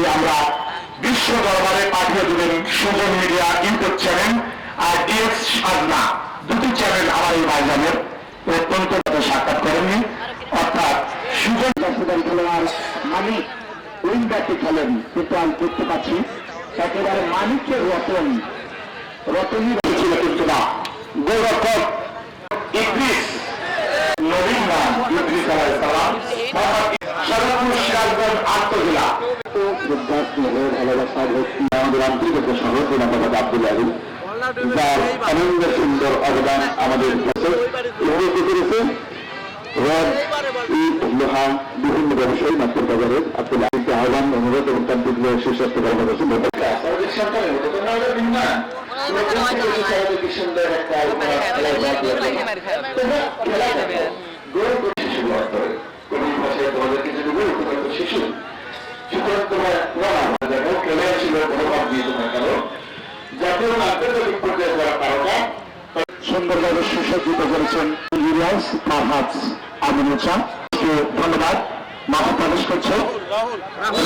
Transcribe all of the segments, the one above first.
ছবি আমরা বিশ্ব দরবারে পাঠিয়ে দেবেন সুজন মিডিয়া ইউটিউব চ্যানেল আর ডিএক্স সাধনা দুটি চ্যানেল আমার এই ভাইজানের। অত্যন্ত সাক্ষাৎ করেননি। অর্থাৎ সুজন সুজন খেলোয়াড় মানিক উইং ব্যাটে খেলেন, কিন্তু আমি দেখতে পাচ্ছি একেবারে মানিকের রতন। রতনই ছিল কিন্তু না। গৌরব ইদ্রিস, নবীন নাম ইদ্রিস আলাইহিস সালাম সর্বপুর সিরাজগঞ্জ আত্মজেলা ভালোবাসা ভক্তি আমাদের আন্তরিক একটা শহর মোহাম্মদ আব্দুল আলী যার অনন্য সুন্দর অবদান আমাদের কাছে উন্নতি করেছে রড বিভিন্ন ব্যবসায়ী মাত্র বাজারের আব্দুল আহ্বান অনুরোধ এবং সুস্বাস্থ্য ভিন্ন না সুন্দর একটা সুন্দরভাবে সুসজ্জিত করেছেন ইলিয়াস ফারহাদ আমিনুচা ধন্যবাদ। মাথা প্রবেশ করছে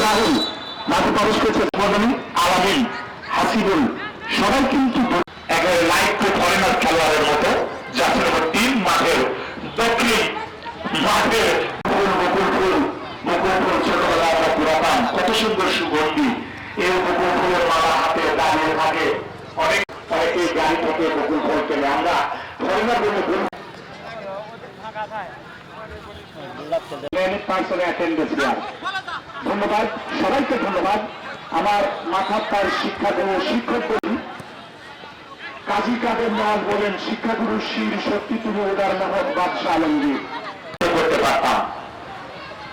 রাহুল। মাথা প্রবেশ করছে মদনী আলামিন হাসিবুল। সবাই কিন্তু লাইফ ফরেনার খেলোয়াড়ের মতো যাত্রা তিন মাঠের দক্ষিণ মাঠের ফুল বকুল ফুল বকুল ফুল ছোটবেলা আমরা পুরাতাম কত সুন্দর সুগন্ধি এই বকুল ফুলের মালা হাতে দাঁড়িয়ে থাকে অনেক অনেকে গাড়ি থেকে বকুল ফুল কেনে আমরা ফরেনার জন্য ধন্যবাদ সবাইকে ধন্যবাদ আমার মাথার তার শিক্ষাগুরু শিক্ষক বলি কাজী কাদের নওয়াজ বলেন শিক্ষাগুরু শির সত্যি তুমি উদার মহৎ বাদশাহ আলমগীর। করতে পারতাম।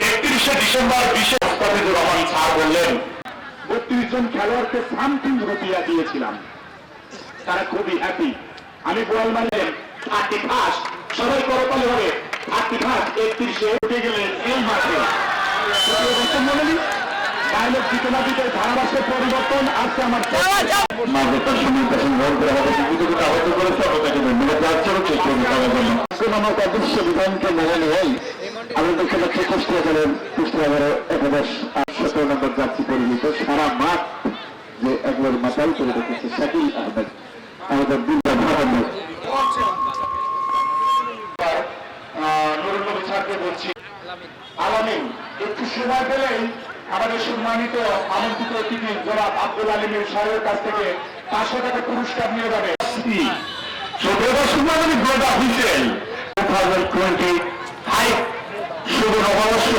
একত্রিশে ডিসেম্বর বিশেষ মুস্তাফিজুর রহমান স্যার বললেন বত্রিশ জন খেলোয়াড়কে সামথিং রুপিয়া দিয়েছিলাম। তারা খুবই হ্যাপি আমি বল মারলেন থার্টি ফার্স্ট। সবাই করতালি হবে। থার্টি ফার্স্ট একত্রিশে উঠে গেলেন এই মাঠে মনে ডায়লগ দিতে না ধারাভাষ্যের পরিবর্তন আজকে আমার মাদ্রাসার সময় পেছন গ্রহণ করে আমাদের জীবিতকে আহত করেছে আমরা তাকে ধন্যবাদ যাচ্ছেও চেষ্টা করি তাদের জন্য। এখন আমার অদৃশ্য বিধানকে মেনে নিয়েই আমি দেখে যাচ্ছি কুষ্টিয়া জেলের একাদশ সতেরো নম্বর যাত্রী পরিচিত সারা মাঠ যে একবার মাতাল করে রেখেছে শাকিল আহমেদ। আমাদের দুর্গা ভাবনের নুরুল নবী স্যারকে বলছি আলামিন একটু সময় পেলেই আমাদের সম্মানিত আমন্ত্রিত অতিথি জনাব আব্দুল আলিমের সাহেবের কাছ থেকে পাঁচশো টাকা পুরস্কার নিয়ে যাবে। সম্মানিত গোটা হুইসেল টু থাউজেন্ড টোয়েন্টি ফাইভ শুভ নববর্ষ।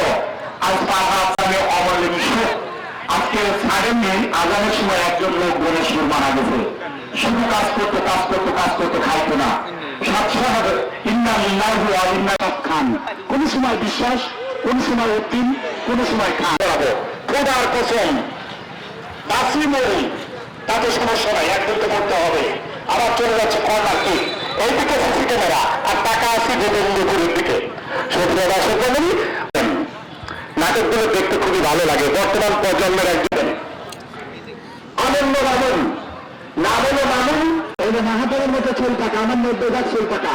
আজ পাহা আপনাদের অমলিম সুখ আজকে সাডেনলি আজানের সময় একজন লোক মারা গেছে। শুধু কাজ করতে কাজ করতে কাজ করতে খাইতো না। ইন্না ইন্না খান কোন সময় বিশ্বাস কোন সময় উদ্দিন কোন সময় বলাবো খোদার কসম বাসি মরি তাতে সমস্যা নাই একজনকে করতে হবে। আবার চলে যাচ্ছে কর্নার কিক এইদিকে সিসি ক্যামেরা আর টাকা আছে গোবিন্দপুরের দিকে। সত্যি দর্শক নাটকগুলো দেখতে খুবই ভালো লাগে। বর্তমান প্রজন্মের একজন। আনন্দ মামুন নাম হলো মামুন মাহাতের মতো চুল টাকা আমার মধ্যে চুল টাকা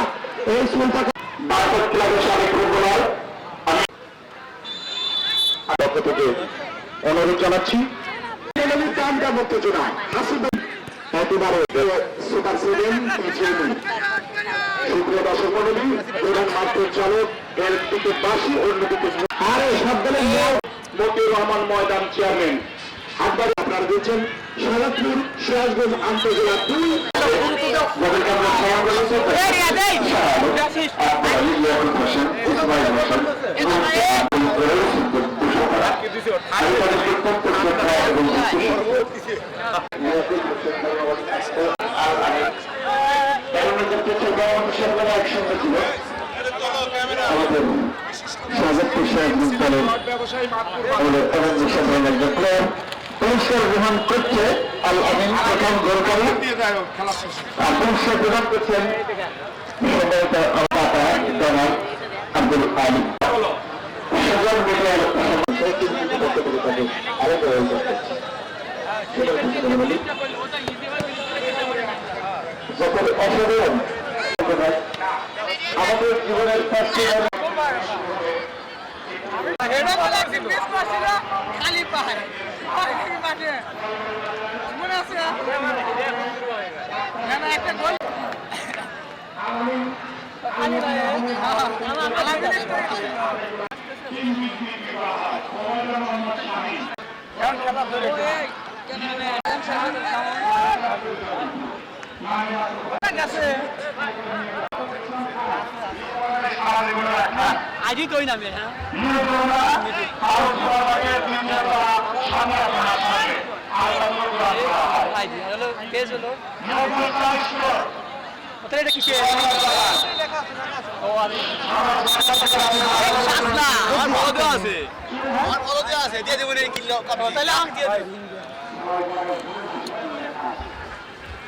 এই চুল টাকা বারকত ক্লাবের সাবেক ফুটবলার থেকে অনুরোধ জানাচ্ছি কামটা মুক্ত চুনায় একেবারে সুপার সেভেন চেয়ারম্যান সুপ্রিয় দর্শক মন্ডলী প্রধান মাত্র চালক এর দিকে বাসি অন্যদিকে আরে সব দলের মতিউর রহমান ময়দান চেয়ারম্যান আপনারা সিরাজগঞ্জ আন্তজেলা দুই যাদেরকে আমরা স্মরণ করেছি আপনারা ইয়াকুব হোসেন ইসমাইল হোসেন এবং আব্দুল জলিল সিদ্দিক দুশোপাড়া। আমি তাদেরকে অত্যন্ত শ্রদ্ধা এবং বিশ্বাস ইয়াকুব হোসেন আর আমি তেরো আমাদের সাজাদপুর পুরস্কার গ্রহণ করছে আর পুরস্কার গ্রহণ করছেন আব্দুল আলী সোশ্যাল মিডিয়ার আরেক যখন অসাধারণ আমাদের জীবনের পাশে খালি পাহাড়। মনে আছে? না না একটা গোল। আলী ভাই আলী এখন খেলা ধরে আজই কই নামে হ্যাঁ এটা কিসে ও আমি আমার বড় আছে। আমার বড় আছে দিয়ে দেবো এই কিলো তাহলে আমাকে দিয়ে দিন লাইভ লাইভ ব্যাগ দে আমরা আমার ছবি ফাইনাল খেলার ফাইনাল খেলায়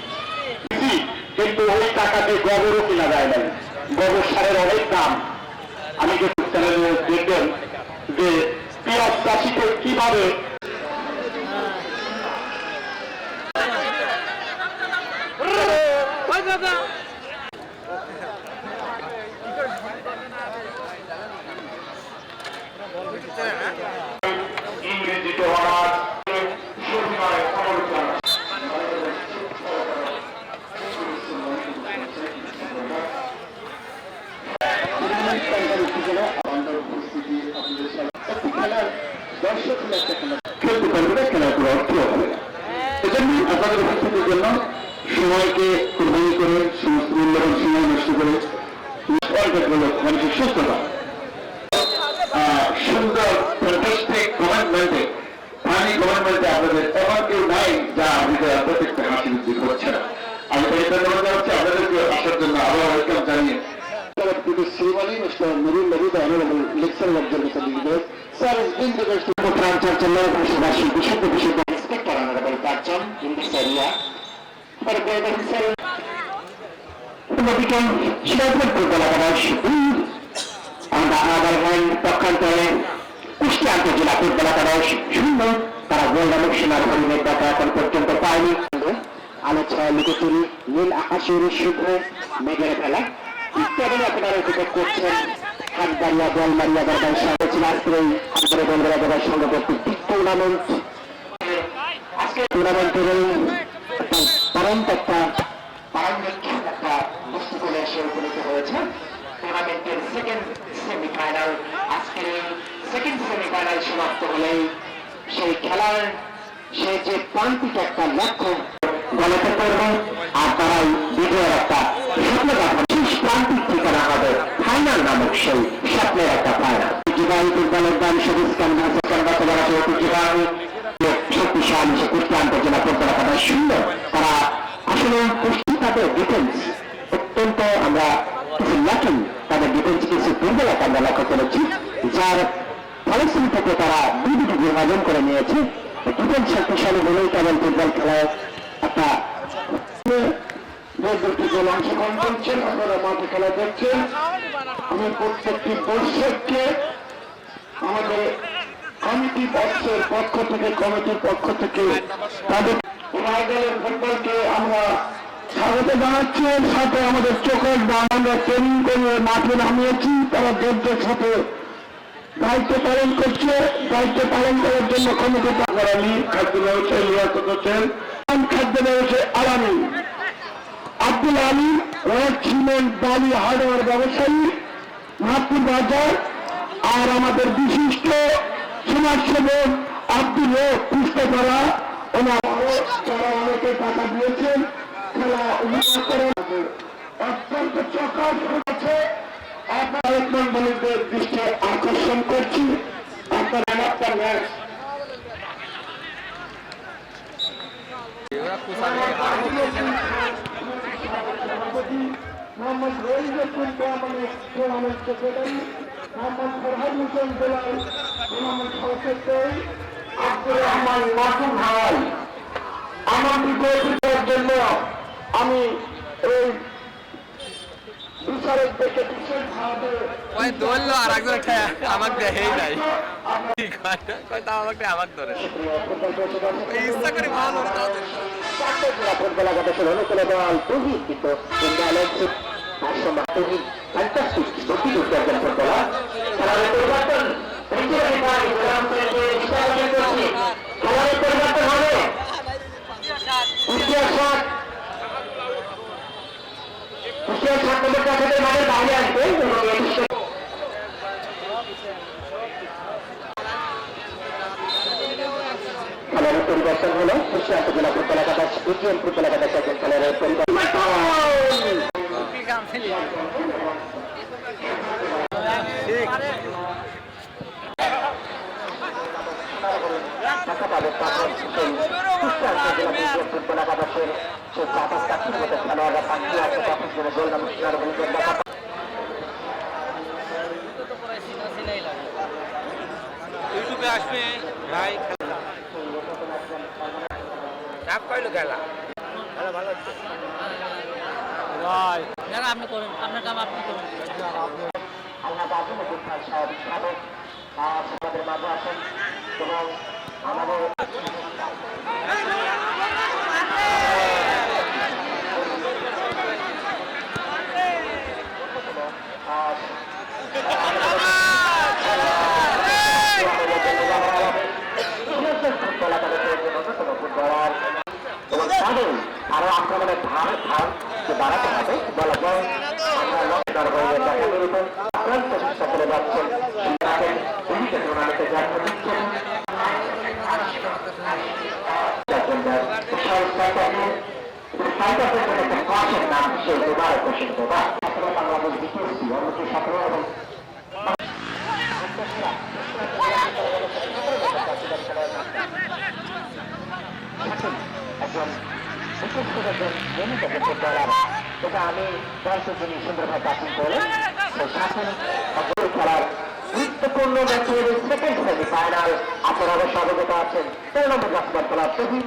কিন্তু ওই টাকাতে গোবরও কিনা যায় নাই। গোবর সারের অনেক দাম। আমি যে চ্যানেলে দেখবেন যে পেঁয়াজ চাষিকে কীভাবে দাদা খেলতে পারবে না খেলার কোনো অর্থ হবে না এজন্য আপনাদের উপস্থিতির জন্য সময়কে কোরবানি করে সমস্ত মূল্যবান সময় নষ্ট করে মানুষের সুস্থতা সুন্দর ফ্যান্টাস্টিক গভর্নমেন্টে ফানি গভর্নমেন্টে আপনাদের এমন কেউ নাই যা হৃদয় প্রত্যেকটা হাসি বৃদ্ধি করছে না আমি তাই ধন্যবাদ জানাচ্ছি আপনাদেরকে আসার জন্য আবার ওয়েলকাম জানিয়ে Conservation, Bishop, Bishop, Inspector Honorable Kachan in this area. For ইত্যাদি আপনারা উপভোগ করছেন টুর্নামেন্ট আজকে টুর্নামেন্টের পরন্ত একটা পারমিক্ষণ একটা করে এসে উপনীত হয়েছে। টুর্নামেন্টের সেকেন্ড সেমিফাইনাল আজকের এই সেকেন্ড সেমিফাইনাল সমাপ্ত হলেই সেই স্বপ্নের একটা ফাইনাল ঐতিহ্যবাহী ফুটবলের দাম সবুজ ক্যানভাস ক্যানভাস বলা হয় ঐতিহ্যবাহী শক্তিশালী সে কুষ্টি আন্তর্জেলা ফুটবল একাদশ শূন্য তারা আসলে কুষ্টি তাদের ডিফেন্স অত্যন্ত আমরা কিছু লাকি তাদের ডিফেন্স কিছু দুর্বলতা আমরা লক্ষ্য করেছি, যার ফলশ্রী থেকে তারা দুই দুটি বিভাজন করে নিয়েছে। ডিফেন্স শক্তিশালী হলেই কেবল ফুটবল খেলায় একটা দুটি দল অংশগ্রহণ করছেন আপনারা মাঠে খেলা দেখছেন। আমি প্রত্যেকটি দর্শককে বক্সের পক্ষ থেকে, কমিটির পক্ষ থেকে তাদের রায়দলের ফুটবলকে আমরা স্বাগত জানাচ্ছি। এর সাথে আমাদের চোখের আমরা ট্রেনিং করে মাঠে নামিয়েছি। তারা দেবদের সাথে দায়িত্ব পালন করছে। দায়িত্ব পালন করার জন্য কমিটি আলী খাদ্য ব্যবসায়ী লিয়াকত হোসেন খাদ্য ব্যবসায়ী আলামী। আব্দুল আলী রড সিমেন্ট, বালি হার্ডওয়ার ব্যবসায়ী নাগপুর বাজার, আর আমাদের বিশিষ্ট আব্দুল পুষ্পকরা ওনারা তারা অনেকে টাকা দিয়েছেন খেলা উপভোগ করে অত্যন্ত চকাশ হয়েছে। আপনার মন্ডলীদের দৃষ্টি আকর্ষণ করছি। আপনার match Mohammad tournament tournament secretary. Mohammad Farhad Hossain Dolai tournament secretary Abdur Rahman Masum ভাই আমি এই ওই ধরলো আর একজন আমাকে দেহেই নাই তাও আমাকে আমাকে ধরে। ইচ্ছা করে ভালো কিন্তু ইন্ডিয়ানের একসময় তুহিন ফ্যান্টাস্টিক দুটি দুটি একজন ফুটবলার খেলার পরিবর্তন ইন্ডিয়ার বিভাগ গ্রাম থেকে বিচারকের করছে খেলার পরিবর্তন হবে। কুষ্টিয়া ষাট কুষ্টিয়া ষাট নম্বর কাছে মাঠের বাইরে আসবে, এবং এটি খেলার পরিবর্তন হলো কুষ্টিয়া জেলা ফুটবল একাদশ ইন্ডিয়ান ফুটবল একাদশ একজন খেলার পরিবর্তন। বলিকে দেখা ইউটিউবে আসবে ভাই চাপ কইলো খেলা। খেলা ভালো। হচ্ছে না আপনি করুন আপনার কাম আপনি করুন তাদের আরও আক্রমণের ধার ধার বাড়াতে হবে, বলা যায়, আমরা লক্ষ্য হয়ে দেখা বেরোতে আক্রান্ত করে যাচ্ছেন তাদের উনিশে টুর্নামেন্টে জন্ম দিচ্ছেন নাম সেই দুবার ঘোষিত বা সতেরো বাংলাদেশ এবং জমিতে ফুটবলার যেটা আমি দর্শক যিনি সুন্দরভাবে বাতিল করে তো শাসন গোল খেলার গুরুত্বপূর্ণ ম্যাচের সেকেন্ড সেমি ফাইনাল আপনারা অবশ্য অবগত আছেন তেরো নম্বর বাস্কেটবল খেলার ছবি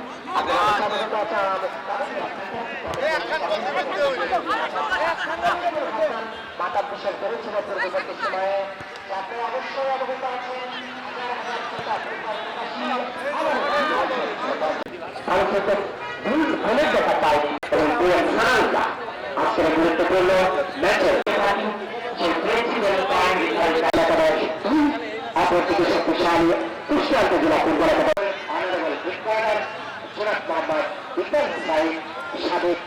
দেখা পাই এবং দুয়ের ফাইনালটা আজকের গুরুত্বপূর্ণ ম্যাচের অপরদিকে শক্তিশালী কুষ্টিয়ান্ত জেলা football honourable footballer Jonas Mohammad Iqbal Hussain সাবেক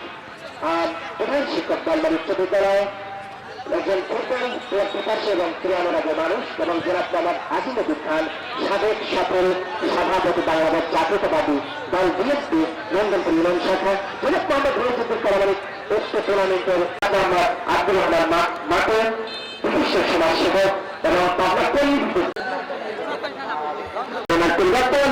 প্রধান শিক্ষক দলবার উচ্চ বিদ্যালয় একজন ফুটবল প্রকাশী এবং ক্রিয়ানুরাগী মানুষ এবং জেলার মোহাম্মদ আজিমুদ্দিন খান সাবেক সফল সভাপতি বাংলাদেশ জাতীয়তাবাদী দল বিএসপি নন্দনপুর ইউনিয়ন শাখা জেলার মোহাম্মদ রহিজুদ্দিন কালামানিক উক্ত টুর্নামেন্টের আব্দুল বিশিষ্ট সমাজসেবক এবং পরিবর্তন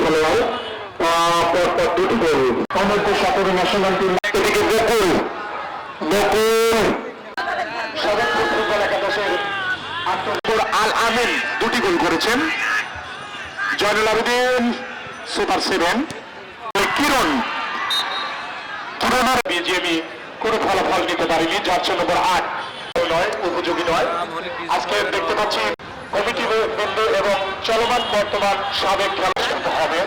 খেলোয়াড় দুটি গোল করেছেন জয়নুল আবেদিন সুপার সেভেন কিরণ কিরণের বিজেপি কোনো ফলাফল নিতে পারেনি যাচ্ছে নম্বর আট নয় উপযোগী নয় আজকে দেখতে পাচ্ছি কমিটি বৃন্দ এবং চলমান বর্তমান সাবেক খেলা হবে।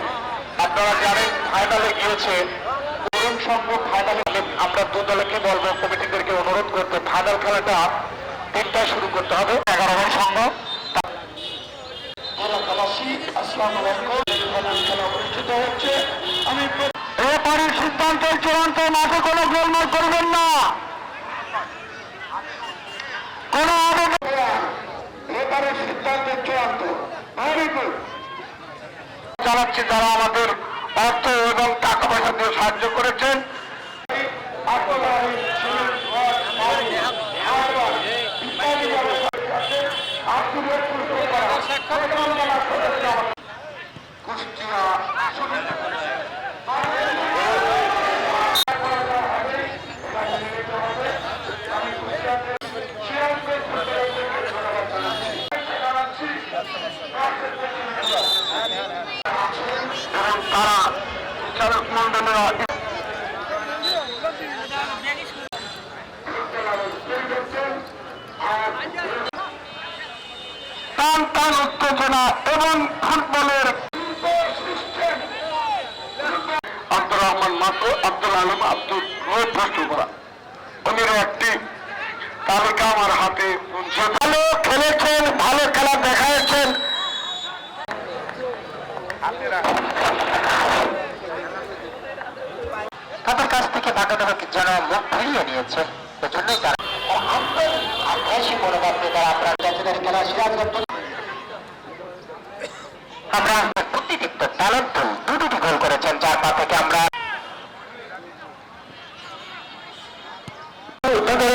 আপনারা জানেন ফাইনালে গিয়েছে। তরুণ সংঘ ফাইনালে আমরা দু দলকে বলব কমিটিদেরকে অনুরোধ করতে ফাইনাল খেলাটা তিনটায় শুরু করতে হবে। এগারো জন সংঘ এলাকাবাসী আসসালামু আলাইকুম ফাইনাল খেলা অনুষ্ঠিত হচ্ছে। আমি রেফারির সিদ্ধান্তের চূড়ান্ত মাঠে কোনো গোলমাল করবেন না। কোনো রেফারির সিদ্ধান্তের চূড়ান্ত ভেরি গুড চালাচ্ছে যারা আমাদের অর্থ এবং টাকা পয়সা দিয়ে সাহায্য করেছেন কুষ্টিয়া খুব প্রস্তুত উনিরও একটি তালিকা আমার হাতে পৌঁছে ভালো খেলেছেন ভালো খেলা দেখাচ্ছেন তাদের কাছ থেকে বাগানোকে যেন মুখ ফিরিয়ে নিয়েছে এজন্যই তারা আগ্রাসী মনোভাব নিয়ে তারা আপনার জাতীয় খেলা সিরাজগঞ্জ আমরা বুদ্ধিদীপ্ত ট্যালেন্ট দু দুটি গোল করেছেন যার পা থেকে আমরা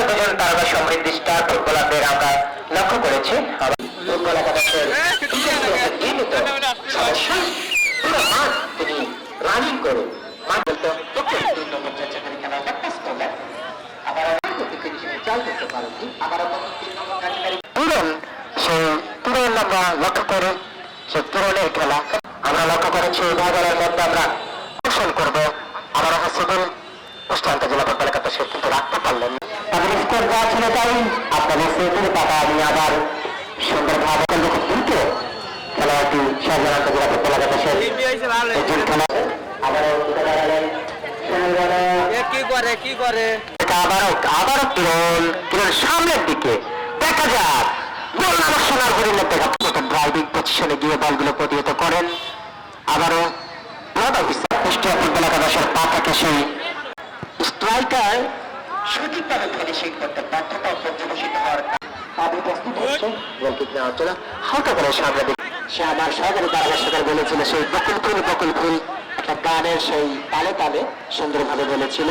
দুজন তারকা সমৃদ্ধি স্টার ফুটবলারদের আমরা লক্ষ্য করেছি ফুটবল একাদশের সদস্য পুরো মাঠ তিনি রানিং করে তুরন সেই তুরন আমরা লক্ষ্য করে সে তুরনের খেলা। আমরা লক্ষ্য করেছি দলের মধ্যে আমরা পোষণ করব। আবার হসপিটাল কুষ্টান্ত জেলা ফুটবল একাদশ কিন্তু রাখতে পারলেন তাদের স্কোর যা ছিল তাই আপনাদের সেতুর পাতা নিয়ে আবার সুন্দরভাবে কিন্তু খুব দ্রুত খেলোয়াড়টি সর্বনান্ত জেলা ফুটবল একাদশের খেলা। আবারও কি করে কি করে? আবারও আবারও কিরণ কিরণ সামনের দিকে। দেখা যাক গোল নামক সোনার হরিণের দেখা ড্রাইভিং পজিশনে গিয়ে বলগুলো প্রতিহত করেন। আবারও কুষ্টিয়া ফুটবল একাদশের পা থেকে সেই স্ট্রাইকার সঠিকভাবে ফিনিশিং করতে ব্যর্থতা পর্যবেসিত হওয়ার আবু প্রস্তুত হচ্ছে গোলকিক নেওয়ার জন্য হালকা করে সামনে সে আমার সহকারী পরামর্শকের বলেছিল সেই বকুল ফুল বকুল ফুল একটা গানের সেই তালে তালে সুন্দরভাবে বলেছিল।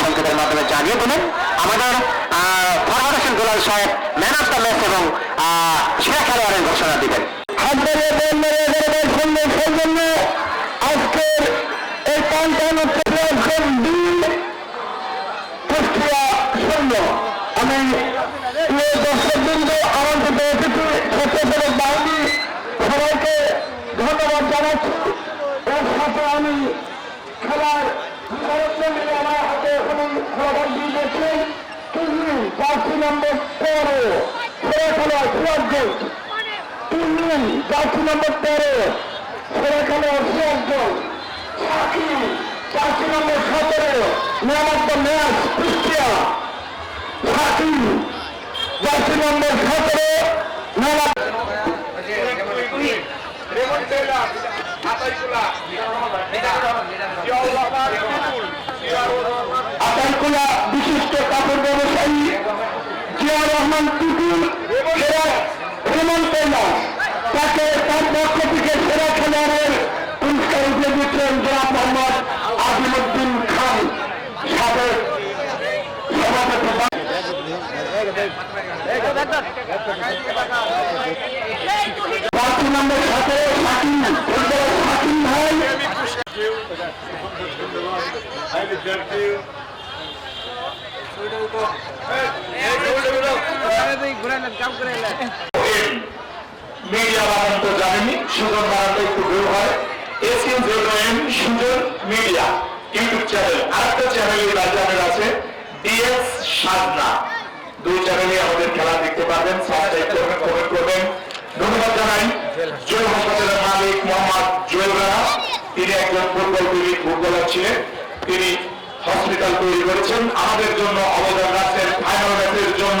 সংকেতের মাধ্যমে জানিয়ে দিলেন আমাদের ফরওয়ার্ড হোসেন গোলাল সাহেব ম্যান অফ দ্য ম্যাচ এবং সেরা খেলোয়াড়ের ঘোষণা দিবেন। আজকের এই পঞ্চান্ন নম্বর তেরো সেরা খেলোয়াড় সিরাজগঞ্জ তিনি জার্সি নম্বর তেরো সেরা খেলোয়াড় সিরাজগঞ্জ সাকিব জার্সি নম্বর সতেরো man of the match Kushtia. Shakib jersey number সতেরো ম্যান অফ আতাইকুলা বিশিষ্ট কাপড় ব্যবসায়ী জিয়া রহমান টুটুল সেরা হেমন্ত দাস তাকে তার পক্ষ থেকে সেরা খেলোয়াড়ের পুরস্কার উপরে দিচ্ছেন জনাব মোহাম্মদ আজিমুদ্দিন খান সাবেক সভাপতি। সাকিম ভাই। মিডিয়া বানান তো জানেনি সুজন বানানটা একটু ভুল হয়। Zero M, Sujon media YouTube channel. আরেকটা চ্যানেল এই আছে, ডিএস সাধনা। দুই চ্যানেলে আমাদের খেলা দেখতে পাবেন সাবস্ক্রাইব করবেন কমেন্ট করবেন। ধন্যবাদ জানাই জয় হাসপাতালের মালিক মোহাম্মদ জুয়েল তিনি একজন ফুটবল প্রেমী, ফুটবলার ছিলেন। তিনি হসপিটাল তৈরি করেছেন। আমাদের জন্য অবদান রাখছেন ফাইনাল ম্যাচের জন্য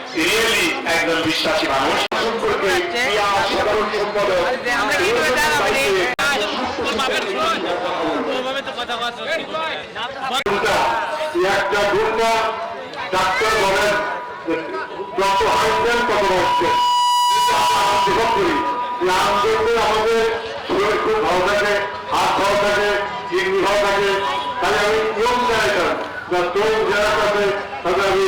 রিয়েলি একজন বিশ্বাসী মানুষ সম্পর্কে সাধারণ সম্পাদক আমরা কি করে জানাব রে? তোর বাপের শোন। তোর বাপের তো দুটা একটা দুটা ডাক্তার বলেন যত হাসবেন তত বাঁচবেন করি যে আম আমাদের শরীর খুব ভালো থাকে হাত ভালো থাকে কিডনি ভালো থাকে তাই আমি নিয়ম জানাইতাম যা তরুণ যারা আমি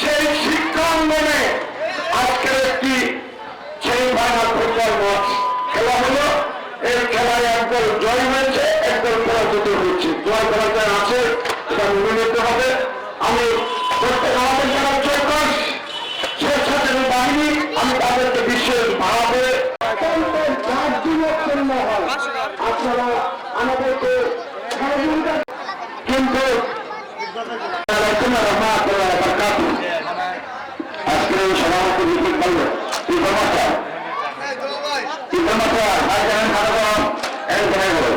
সেই শিক্ষা অঙ্গনে আজকের একটি সেমিফাইনাল ফুটবল ম্যাচ খেলা হলো। এই খেলায় একদল জয় হয়েছে একদল পরাজিত হয়েছে। জয় পরাজয় আছে এটা মেনে নিতে হবে। আমি প্রত্যেক আমাদের যারা চৌকাশ স্বেচ্ছাসেবী বাহিনী আমি তাদেরকে বিশেষভাবে আপনারা আমাদেরকে কিন্তু এই সভাপতি লিখিত বলল কি সমস্যা কি সমস্যা ভাই জানেন সারা একদম